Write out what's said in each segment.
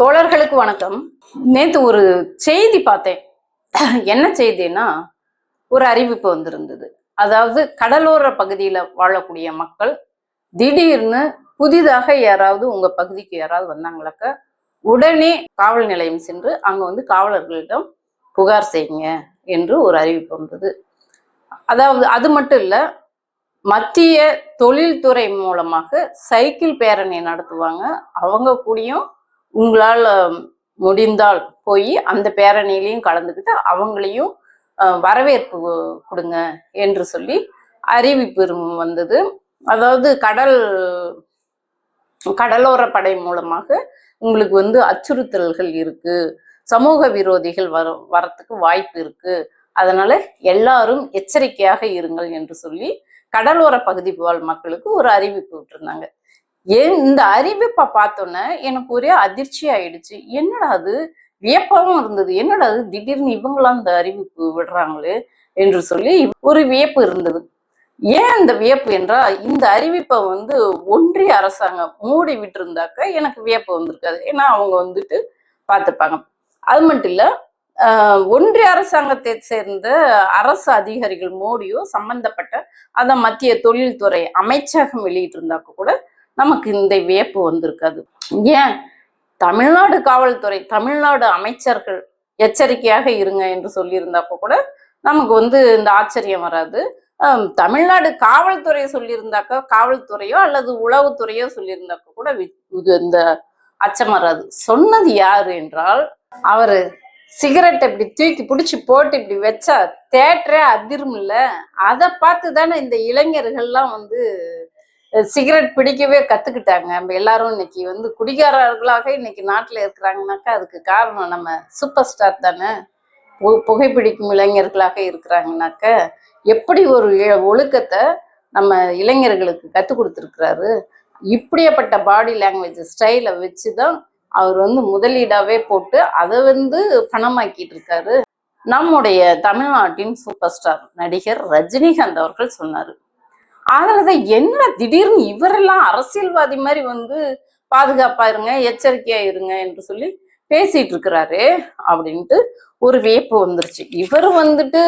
தோழர்களுக்கு வணக்கம். நேற்று ஒரு செய்தி பார்த்தேன். என்ன செய்தின்னா ஒரு அறிவிப்பு வந்திருந்தது. அதாவது கடலோர பகுதியில் வாழக்கூடிய மக்கள் திடீர்னு புதிதாக யாராவது உங்க பகுதிக்கு யாராவது வந்தாங்களாக்க உடனே காவல் நிலையம் சென்று அங்க வந்து காவலர்களிடம் புகார் செய்யுங்க என்று ஒரு அறிவிப்பு வந்தது. அதாவது அது மட்டும் இல்லை மத்திய தொழில்துறை மூலமாக சைக்கிள் பேரணி நடத்துவாங்க. அவங்க கூடயும் உங்களால் முடிந்தால் போய் அந்த பேரணியிலையும் கலந்துக்கிட்டு அவங்களையும் வரவேற்பு கொடுங்க என்று சொல்லி அறிவிப்பு வந்தது. அதாவது கடல் கடலோர படை மூலமாக உங்களுக்கு வந்து அச்சுறுத்தல்கள் இருக்கு. சமூக விரோதிகள் வர வரத்துக்கு வாய்ப்பு இருக்கு. அதனால எல்லாரும் எச்சரிக்கையாக இருங்கள் என்று சொல்லி கடலோர பகுதி வாழ் மக்களுக்கு ஒரு அறிவிப்பு விட்டுருந்தாங்க. ஏன் இந்த அறிவிப்பை பார்த்தோன்னே எனக்கு ஒரே அதிர்ச்சி ஆயிடுச்சு. என்னடா அது? வியப்பாகவும் இருந்தது. என்னடா அது? திடீர்னு இவங்களாம் இந்த அறிவிப்பு விடுறாங்களே என்று சொல்லி ஒரு வியப்பு இருந்தது. ஏன் இந்த வியப்பு என்றால் இந்த அறிவிப்பை வந்து ஒன்றிய அரசாங்கம் மூடி விட்டுருந்தாக்க எனக்கு வியப்பு வந்திருக்காது. ஏன்னா அவங்க வந்துட்டு பார்த்துப்பாங்க. அது மட்டும் இல்ல ஆஹ் ஒன்றிய அரசாங்கத்தை சேர்ந்த அரசு அதிகாரிகள் மோடியோ சம்பந்தப்பட்ட அதை மத்திய தொழில்துறை அமைச்சகம் வெளியிட்டிருந்தாக்க கூட நமக்கு இந்த வியப்பு வந்திருக்காது. ஏன்? தமிழ்நாடு காவல்துறை தமிழ்நாடு அமைச்சர்கள் எச்சரிக்கையாக இருங்க என்று சொல்லியிருந்தாப்ப கூட நமக்கு வந்து இந்த ஆச்சரியம் வராது. தமிழ்நாடு காவல்துறை சொல்லியிருந்தாக்கா காவல்துறையோ அல்லது உளவுத்துறையோ சொல்லியிருந்தாக்க கூட இது இந்த அச்சம் வராது. சொன்னது யாரு என்றால் அவரு சிகரெட் இப்படி தூக்கி பிடிச்சி போட்டு இப்படி வச்சா தேட்டரே அதிரும் இல்லை அதை பார்த்து தானே இந்த இளைஞர்கள்லாம் வந்து சிகரெட் பிடிக்கவே கத்துக்கிட்டாங்க. நம்ம எல்லாரும் இன்னைக்கு வந்து குடிகாரர்களாக இன்னைக்கு நாட்டில் இருக்கிறாங்கனாக்கா அதுக்கு காரணம் நம்ம சூப்பர் ஸ்டார் தானே? பு- புகைப்பிடிக்கும் இளைஞர்களாக இருக்கிறாங்கனாக்க எப்படி ஒரு ஒழுக்கத்தை நம்ம இளைஞர்களுக்கு கற்றுக் கொடுத்துருக்கிறாரு? இப்படியாப்பட்ட பாடி லாங்குவேஜ் ஸ்டைலை வச்சு தான் அவர் வந்து முதலீடாகவே போட்டு அதை வந்து பணமாக்கிட்டு இருக்காரு நம்முடைய தமிழ்நாட்டின் சூப்பர் ஸ்டார் நடிகர் ரஜினிகாந்த் அவர்கள் சொன்னார். அதனாலதான் என்ன திடீர்னு இவரெல்லாம் அரசியல்வாதி மாதிரி வந்து பாதுகாப்பா இருங்க எச்சரிக்கையா இருங்க என்று சொல்லி பேசிட்டு இருக்கிறாரு அப்படின்ட்டு ஒரு வேப்பு வந்துருச்சு. இவர் வந்துட்டு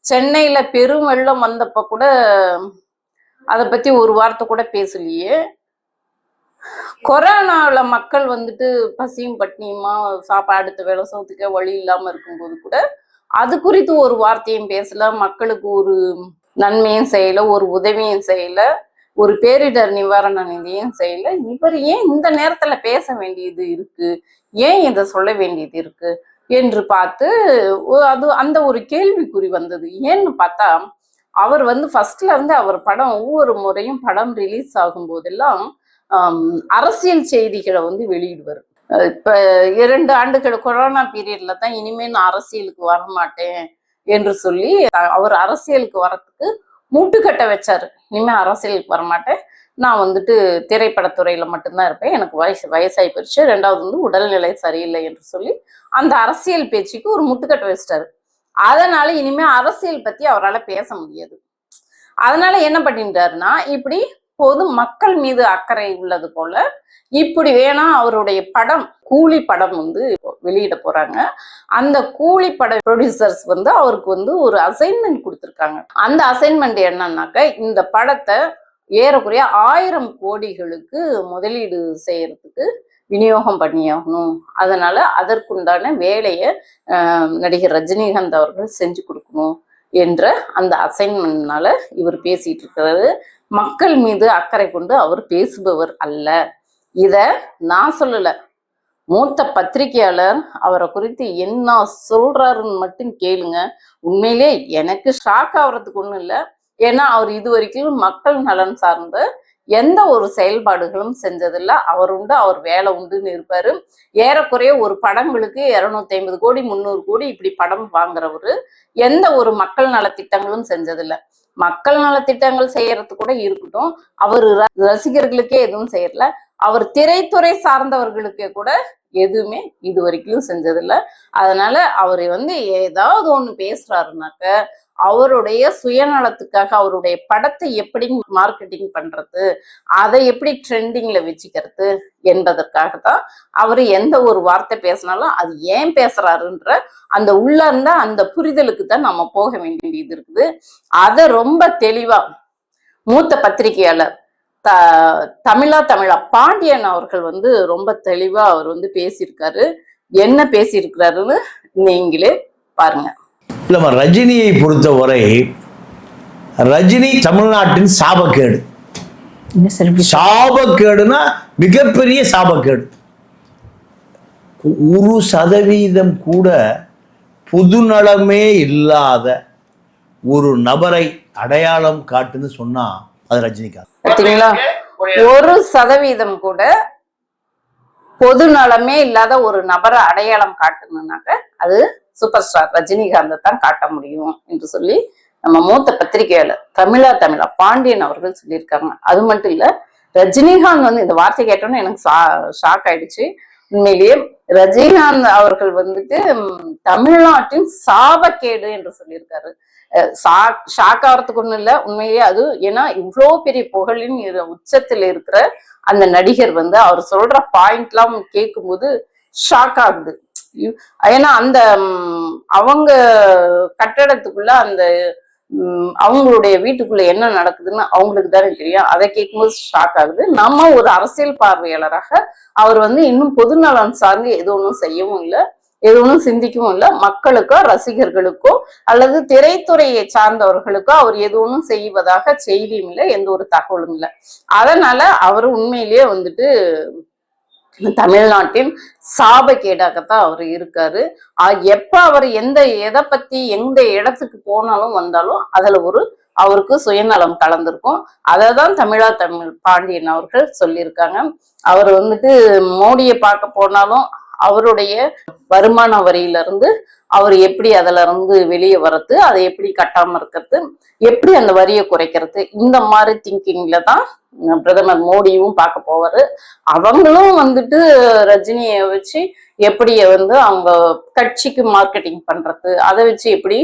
சென்னையில பெரும் வெள்ளம் வந்தப்ப கூட அதை பத்தி ஒரு வார்த்தை கூட பேசலையே. கொரோனாவில் மக்கள் வந்துட்டு பசியும் பட்னியுமா சாப்பாடு அடுத்த வேலை சோத்துக்க வழி இல்லாம இருக்கும்போது கூட அது குறித்து ஒரு வார்த்தையும் பேசல. மக்களுக்கு ஒரு நன்மையும் செய்யல ஒரு உதவியும் செய்யல ஒரு பேரிடர் நிவாரண நிதியும் செய்யல. இவர் ஏன் இந்த நேரத்துல பேச வேண்டியது இருக்கு? ஏன் இதை சொல்ல வேண்டியது இருக்கு? என்று பார்த்து அது அந்த ஒரு கேள்விக்குறி வந்தது. ஏன்னு பார்த்தா அவர் வந்து ஃபர்ஸ்ட்ல இருந்து அவர் படம் ஒவ்வொரு முறையும் படம் ரிலீஸ் ஆகும் போதெல்லாம் அரசியல் செய்திகளை வந்து வெளியிடுவார். இப்ப இரண்டு ஆண்டுகள் கொரோனா பீரியட்ல தான் இனிமேல் நான் அரசியலுக்கு வர மாட்டேன் என்று சொல்லி அவர் அரசியலுக்கு வரத்துக்கு முட்டுக்கட்டை வச்சாரு. இனிமே அரசியலுக்கு வர மாட்டேன் நான் வந்துட்டு திரைப்படத்துறையில மட்டும்தான் இருப்பேன். எனக்கு வயசு வயசாகி போயிடுச்சு. ரெண்டாவது வந்து உடல்நிலை சரியில்லை என்று சொல்லி அந்த அரசியல் பேச்சுக்கு ஒரு முட்டுக்கட்டை வச்சிட்டாரு. அதனால இனிமே அரசியல் பத்தி அவரால் பேச முடியாது. அதனால என்ன பண்ணிட்டாருன்னா இப்படி பொது மக்கள் மீது அக்கறை உள்ளது போல இப்படி வேணா அவருடைய படம் கூலி படம் வந்து வெளியிட போறாங்க. அந்த கூலி பட ப்ரொடியூசர்ஸ் வந்து அவருக்கு வந்து ஒரு அசைன்மெண்ட் கொடுத்துருக்காங்க. அந்த அசைன்மெண்ட் என்னன்னாக்க இந்த படத்தை ஏறக்குறைய ஆயிரம் கோடிகளுக்கு முதலீடு செய்யறதுக்கு விநியோகம் பண்ணியாகணும். அதனால அதற்குண்டான வேலையை நடிகர் ரஜினிகாந்த் அவர்கள் செஞ்சு கொடுக்கணும் என்ற அந்த அசைன்மெண்ட்னால இவர் பேசிட்டு இருக்கிறது மக்கள் மீது அக்கறை கொண்டு அவர் பேசுபவர் அல்ல. இத நான் சொல்லல. மூத்த பத்திரிகையாளர் அவரை குறித்து என்ன சொல்றாருன்னு மட்டும் கேளுங்க. உண்மையிலே எனக்கு ஷாக் ஆகுறதுக்கு ஒண்ணும் இல்லை. ஏன்னா அவர் இது வரைக்கும் மக்கள் நலன் சார்ந்த எந்த ஒரு செயல்பாடுகளும் செஞ்சதில்ல. அவர் உண்டு அவர் வேலை உண்டுன்னு இருப்பாரு. ஏறக்குறைய ஒரு படங்களுக்கு இருநூத்தி ஐம்பது கோடி முந்நூறு கோடி இப்படி படம் வாங்குறவரு எந்த ஒரு மக்கள் நலத்திட்டங்களும் செஞ்சதில்ல. மக்கள் நலத்திட்டங்கள் செய்யறது கூட இருக்கட்டும். அவர் ர- ரசிகர்களுக்கே எதுவும் செய்யல அவர் திரைத்துறை சார்ந்தவர்களுக்கே கூட எதுவுமே இது வரைக்கும் செஞ்சதில்ல. அதனால அவர் வந்து ஏதாவது ஒண்ணு பேசுறாருனாக்க அவருடைய சுயநலத்துக்காக அவருடைய படத்தை எப்படி மார்க்கெட்டிங் பண்றது அதை எப்படி ட்ரெண்டிங்ல வச்சுக்கிறது என்பதற்காக தான் அவர் எந்த ஒரு வார்த்தை பேசினாலும் அது ஏன் பேசுறாருன்ற அந்த உள்ள இருந்த அந்த புரிதலுக்கு தான் நம்ம போக வேண்டியது இருக்குது. அதை ரொம்ப தெளிவா மூத்த பத்திரிகையாளர் த தமிழா தமிழா பாண்டியன் அவர்கள் வந்து ரொம்ப தெளிவா அவர் வந்து பேசியிருக்காரு. என்ன பேசியிருக்கிறாருன்னு நீங்களே பாருங்க. இல்லைம்மா ரஜினியை பொறுத்தவரை ரஜினி தமிழ்நாட்டின் சாபக்கேடு. சாபக்கேடுனா மிகப்பெரிய சாபக்கேடு. ஒரு சதவீதம் கூட பொதுநலமே இல்லாத ஒரு நபரை அடையாளம் காட்டுன்னு சொன்னா அது ரஜினிகாந்த். ஒரு சதவீதம் கூட பொது நலமே இல்லாத ஒரு நபரை அடையாளம் காட்டணும்னாக்க அது சூப்பர் ஸ்டார் ரஜினிகாந்தை தான் காட்ட முடியும் என்று சொல்லி நம்ம மூத்த பத்திரிகையாளர் தமிழா தமிழா பாண்டியன் அவர்கள் சொல்லியிருக்காங்க. அது மட்டும் இல்ல ரஜினிகாந்த் வந்து இந்த வார்த்தை கேட்டோன்னே எனக்கு ஷாக் ஆயிடுச்சு. உண்மையிலேயே ரஜினிகாந்த் அவர்கள் வந்துட்டு தமிழ்நாட்டின் சாபக்கேடு என்று சொல்லியிருக்காரு. ஷாக் ஷாக் ஆகிறதுக்கு ஒண்ணும் இல்லை. உண்மையிலேயே அது ஏன்னா இவ்வளோ பெரிய புகழின் உச்சத்தில் இருக்கிற அந்த நடிகர் வந்து அவர் சொல்ற பாயிண்ட்லாம் கேட்கும்போது ஷாக் ஆகுது. ஏன்னா அந்த அவங்க கட்டடத்துக்குள்ள அந்த அவங்களுடைய வீட்டுக்குள்ள என்ன நடக்குதுன்னு அவங்களுக்கு தானே தெரியும். அதை கேட்கும்போது ஷாக் ஆகுது. நம்ம ஒரு அரசியல் பார்வையாளராக அவர் வந்து இன்னும் பொதுநலன் சார்ந்து எது ஒன்றும் செய்யவும் இல்லை எது ஒன்றும் சிந்திக்கவும் இல்லை. மக்களுக்கோ ரசிகர்களுக்கோ அல்லது திரைத்துறையை சார்ந்தவர்களுக்கோ அவர் எது ஒன்றும் செய்வதாக செய்தியும் இல்லை எந்த ஒரு தகவலும் இல்லை. அதனால அவர் உண்மையிலேயே வந்துட்டு தமிழ்நாட்டின் சாபக்கேடாகத்தான் அவர் இருக்காரு. எப்ப அவர் எந்த எதை பத்தி எந்த இடத்துக்கு போனாலும் வந்தாலும் அதுல ஒரு அவருக்கு சுயநலம் கலந்திருக்கும். அதை தான் தமிழா தமிழ் பாண்டியன் அவர்கள் சொல்லியிருக்காங்க. அவர் வந்துட்டு மோடியை பார்க்க போனாலும் அவருடைய வருமான வரியில இருந்து அவர் எப்படி அதுல இருந்து வெளியே வர்றது அதை எப்படி கட்டாம இருக்கிறது எப்படி அந்த வரியை குறைக்கிறது இந்த மாதிரி திங்கிங்ல தான் பிரதமர் மோடியும் பார்க்க போவாரு. அவங்களும் வந்துட்டு ரஜினியை வச்சு எப்படி வந்து அவங்க கட்சிக்கு மார்க்கெட்டிங் பண்றது அதை வச்சு எப்படி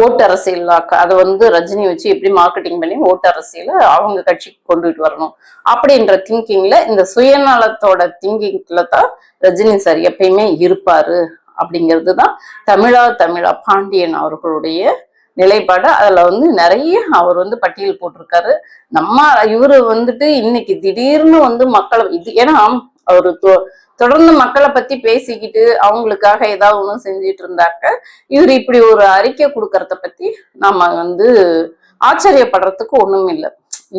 ஓட்டு அரசியல் அதை வந்து ரஜினி வச்சு எப்படி மார்க்கெட்டிங் பண்ணி ஓட்டு அரசியல அவங்க கட்சிக்கு கொண்டுட்டு வரணும். அப்படின்ற திங்கிங்ல இந்த சுயநலத்தோட திங்கிங்ல தான் ரஜினி சார் எப்பயுமே இருப்பாரு அப்படிங்கிறது தான் தமிழா தமிழா பாண்டியன் அவர்களுடைய நிலைப்பாடு. அதுல வந்து நிறைய அவர் வந்து பட்டியல் போட்டிருக்காரு. நம்ம இவரு வந்துட்டு இன்னைக்கு திடீர்னு வந்து மக்களை இது ஏன்னா அவரு தொடர்ந்து மக்களை பத்தி பேசிக்கிட்டு அவங்களுக்காக ஏதாவது ஒண்ணு செஞ்சிட்டு இருந்தாக்க இவர் இப்படி ஒரு அறிக்கை கொடுக்கறத பத்தி நாம வந்து ஆச்சரியப்படுறதுக்கு ஒண்ணும் இல்லை.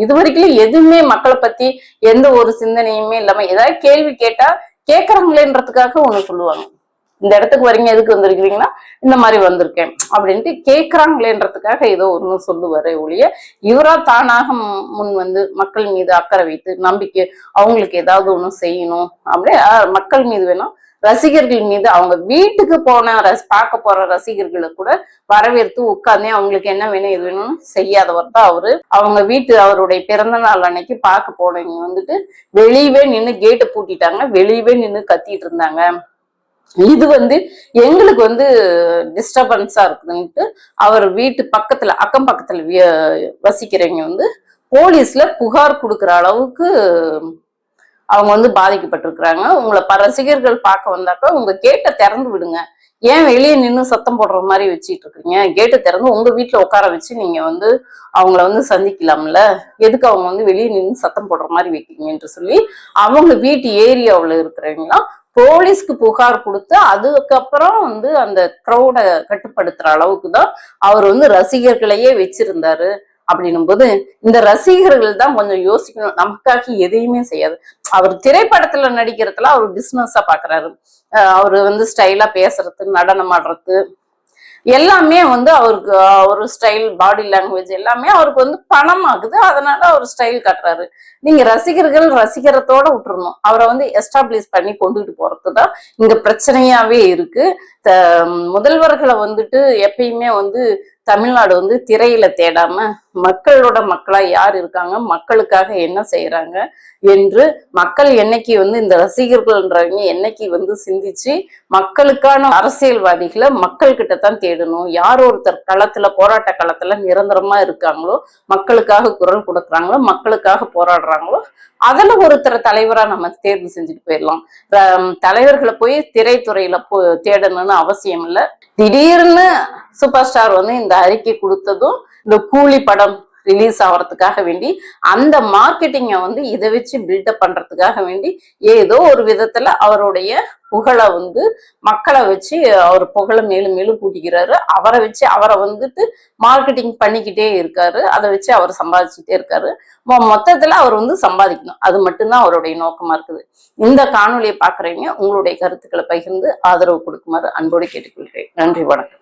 இது வரைக்கும் எதுவுமே மக்களை பத்தி எந்த ஒரு சிந்தனையுமே இல்லாம ஏதாவது கேள்வி கேட்டா கேக்குறாங்களேன்றதுக்காக ஒண்ணு சொல்லுவாங்க. இந்த இடத்துக்கு வரீங்க எதுக்கு வந்திருக்கிறீங்கன்னா இந்த மாதிரி வந்திருக்கேன் அப்படின்ட்டு கேட்கறாங்களேன்றதுக்காக ஏதோ ஒண்ணு சொல்லுவாரு ஒழிய இவரா தானாக முன் வந்து மக்கள் மீது அக்கறை வைத்து நம்பிக்கை அவங்களுக்கு ஏதாவது ஒண்ணு செய்யணும் அப்படியே மக்கள் மீது வேணும் ரசிகர்கள் மீது அவங்க வீட்டுக்கு போன ரஸ் பார்க்க போற ரசிகர்களை கூட வரவேற்று உட்கார்ந்தே அவங்களுக்கு என்ன வேணும் இது வேணும்னு செய்யாதவர் தான் அவரு. அவங்க வீட்டு அவருடைய பிறந்த நாள் அன்னைக்கு பார்க்க போனவங்க வந்துட்டு வெளியவே நின்று கேட்டை பூட்டிட்டாங்க வெளியவே நின்று கத்திட்டு இருந்தாங்க. இது வந்து எங்களுக்கு வந்து டிஸ்டர்பன்ஸா இருக்குதுன்ட்டு அவர் வீட்டு பக்கத்துல அக்கம் பக்கத்துல வசிக்கிறவங்க வந்து போலீஸ்ல புகார் கொடுக்குற அளவுக்கு அவங்க வந்து பாதிக்கப்பட்டிருக்கிறாங்க. உங்களை ப ரசிகர்கள் பார்க்க வந்தாக்கா உங்க கேட்டை திறந்து விடுங்க. ஏன் வெளியே நின்று சத்தம் போடுற மாதிரி வச்சிட்டு இருக்கீங்க? கேட்டை திறந்து உங்க வீட்டுல உட்கார வச்சு நீங்க வந்து அவங்கள வந்து சந்திக்கலாம்ல? எதுக்கு அவங்க வந்து வெளியே நின்று சத்தம் போடுற மாதிரி வைக்கிறீங்கன்னு சொல்லி அவங்க வீட்டு ஏரியாவில் இருக்கிறவங்களாம் போலீஸ்க்கு புகார் கொடுத்து அதுக்கப்புறம் வந்து அந்த க்ரௌடை கட்டுப்படுத்துற அளவுக்கு தான் அவர் வந்து ரசிகர்களையே வச்சிருந்தாரு அப்படின்னும் போது இந்த ரசிகர்கள் தான் கொஞ்சம் யோசிக்கணும். நமக்காக எதையுமே செய்யாது. அவர் திரைப்படத்துல நடிக்கிறதுல அவர் பிசினஸா பாக்குறாரு. அஹ் அவரு வந்து ஸ்டைலா பேசுறது நடனம் ஆடுறது எல்லாமே வந்து அவருக்கு ஒரு ஸ்டைல் பாடி லாங்குவேஜ் எல்லாமே அவருக்கு வந்து பணம் ஆகுது அதனால அவர் ஸ்டைல் காட்டுறாரு. நீங்க ரசிகர்கள் ரசிகரத்தோட விட்டுறணும். அவரை வந்து எஸ்டாப்ளிஷ் பண்ணி கொண்டுட்டு போறது தான் இங்க பிரச்சனையாவே இருக்கு. த- முதல்வர்களை வந்துட்டு எப்பயுமே வந்து தமிழ்நாடு வந்து திரையில தேடாம மக்களோட மக்களா யார் இருக்காங்க மக்களுக்காக என்ன செய்யறாங்க என்று மக்கள் என்னைக்கு வந்து இந்த ரசிகர்கள்ன்றவங்க என்னைக்கு வந்து சிந்திச்சு மக்களுக்கான அரசியல்வாதிகளை மக்கள் கிட்ட தான் தேடணும். யார் ஒருத்தர் களத்துல போராட்ட களத்துல நிரந்தரமா இருக்காங்களோ மக்களுக்காக குரல் கொடுக்குறாங்களோ மக்களுக்காக போராடுறாங்களோ அதுல ஒருத்தரை தலைவரா நம்ம தேர்வு செஞ்சுட்டு போயிடலாம். தலைவர்களை போய் திரைத்துறையில போ தேடணும்னு அவசியம் இல்லை. திடீர்னு சூப்பர் ஸ்டார் வந்து இந்த அறிக்கை கொடுத்ததும் இந்த கூலி படம் ரிலீஸ் ஆகிறதுக்காக வேண்டி அந்த மார்க்கெட்டிங்கை வந்து இதை வச்சு பில்டப் பண்ணுறதுக்காக வேண்டி ஏதோ ஒரு விதத்தில் அவருடைய புகழை வந்து மக்களை வச்சு அவர் புகழை மேலும் மேலும் கூட்டிக்கிறாரு. அவரை வச்சு அவரை வந்துட்டு மார்க்கெட்டிங் பண்ணிக்கிட்டே இருக்காரு. அதை வச்சு அவர் சம்பாதிச்சுட்டே இருக்காரு. மொ- அவர் வந்து சம்பாதிக்கணும். அது மட்டும்தான் அவருடைய நோக்கமாக இருக்குது. இந்த காணொலியை பார்க்குறீங்க உங்களுடைய கருத்துக்களை பகிர்ந்து ஆதரவு கொடுக்குமாறு அன்போடு கேட்டுக்கொள்கிறேன். நன்றி வணக்கம்.